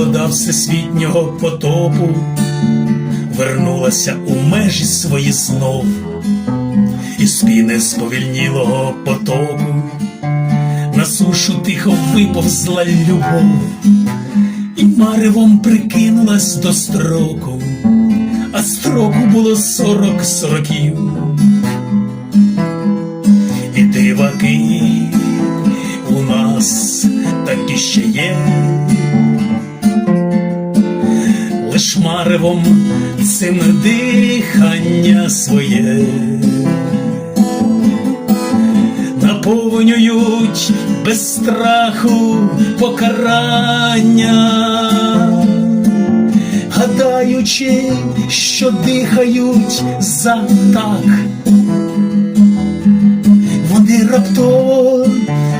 вода всесвітнього потопу вернулася у межі свої знов, і з піни сповільнілого потоку на сушу тихо виповзла любов, і маревом прикинулась до строку, а строку було сорок сороків. І диваки у нас такі ще є. Лиш маревом цим дихання своє. Наповнюють без страху покарання, гадаючи, що дихають за так. Вони раптово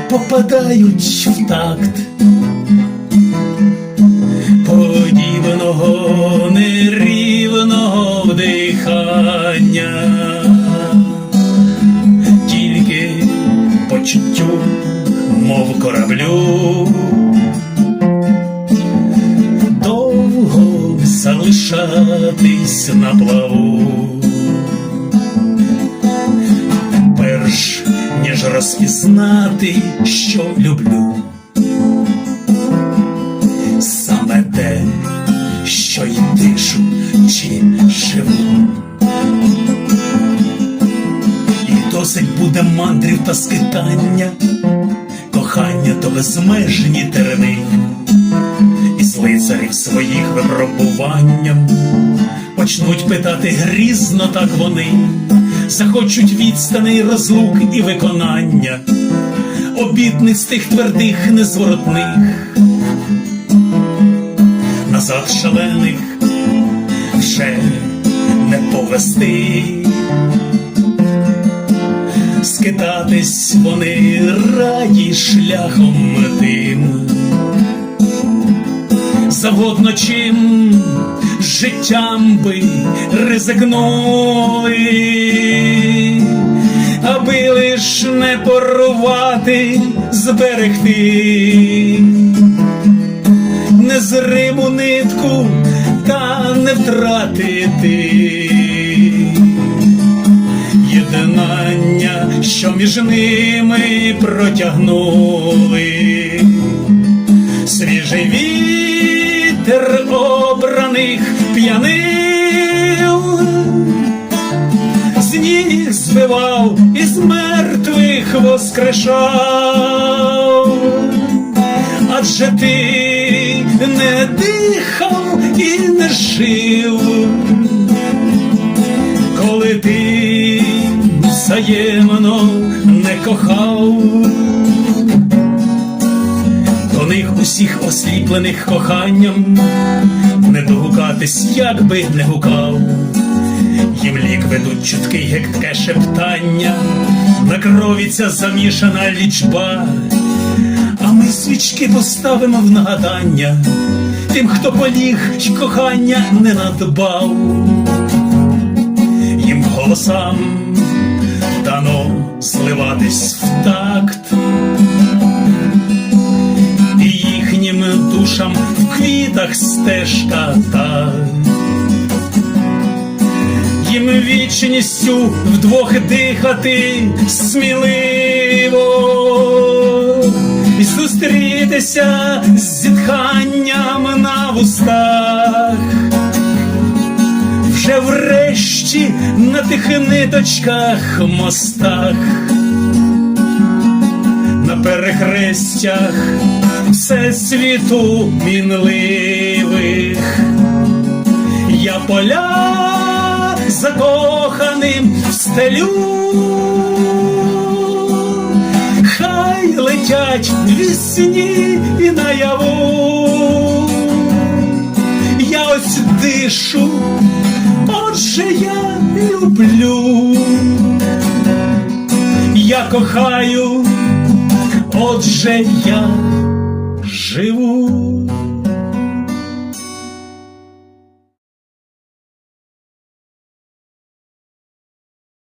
попадають в такт подібного нерівного вдихання, тільки почуттю, мов кораблю, довго залишатись на плаву. перш ніж розпізнати, що люблю. Буде мандрів та скитання, кохання то безмежні терени, і з лицарів своїх випробуванням. Почнуть питати грізно так вони, захочуть відстаней розлук і виконання, обітниць тих твердих незворотних, назад шалених вже не повести. Скитатись вони раді шляхом тим, завгодно чим життям би ризикнули, аби лиш не порвати, зберегти. Незриму нитку та не втратити що між ними протягнули. Свіжий вітер обраних п'янив, з ніг збивав і з мертвих воскрешав, адже ти не дихав і не жив, взаємно не кохав. До них усіх осліплених коханням, не догукатись, як би не гукав, їм лік ведуть чутки гектке шептання, на крові ця замішана лічба, а ми свічки поставимо в нагадання тим, хто поліг й кохання не надбав, їм голосам дано зливатись в такт. І їхнім душам в квітах стежка та. Їм вічністю вдвох дихати сміливо. І зустрітися з зітханням на вустах. Врешті на тих ниточках мостах на перехрестях всесвіту мінливих. Я поля закоханим встелю, хай летять вісні і наяву. Я ось дишу, отже я люблю, я кохаю. Отже я живу.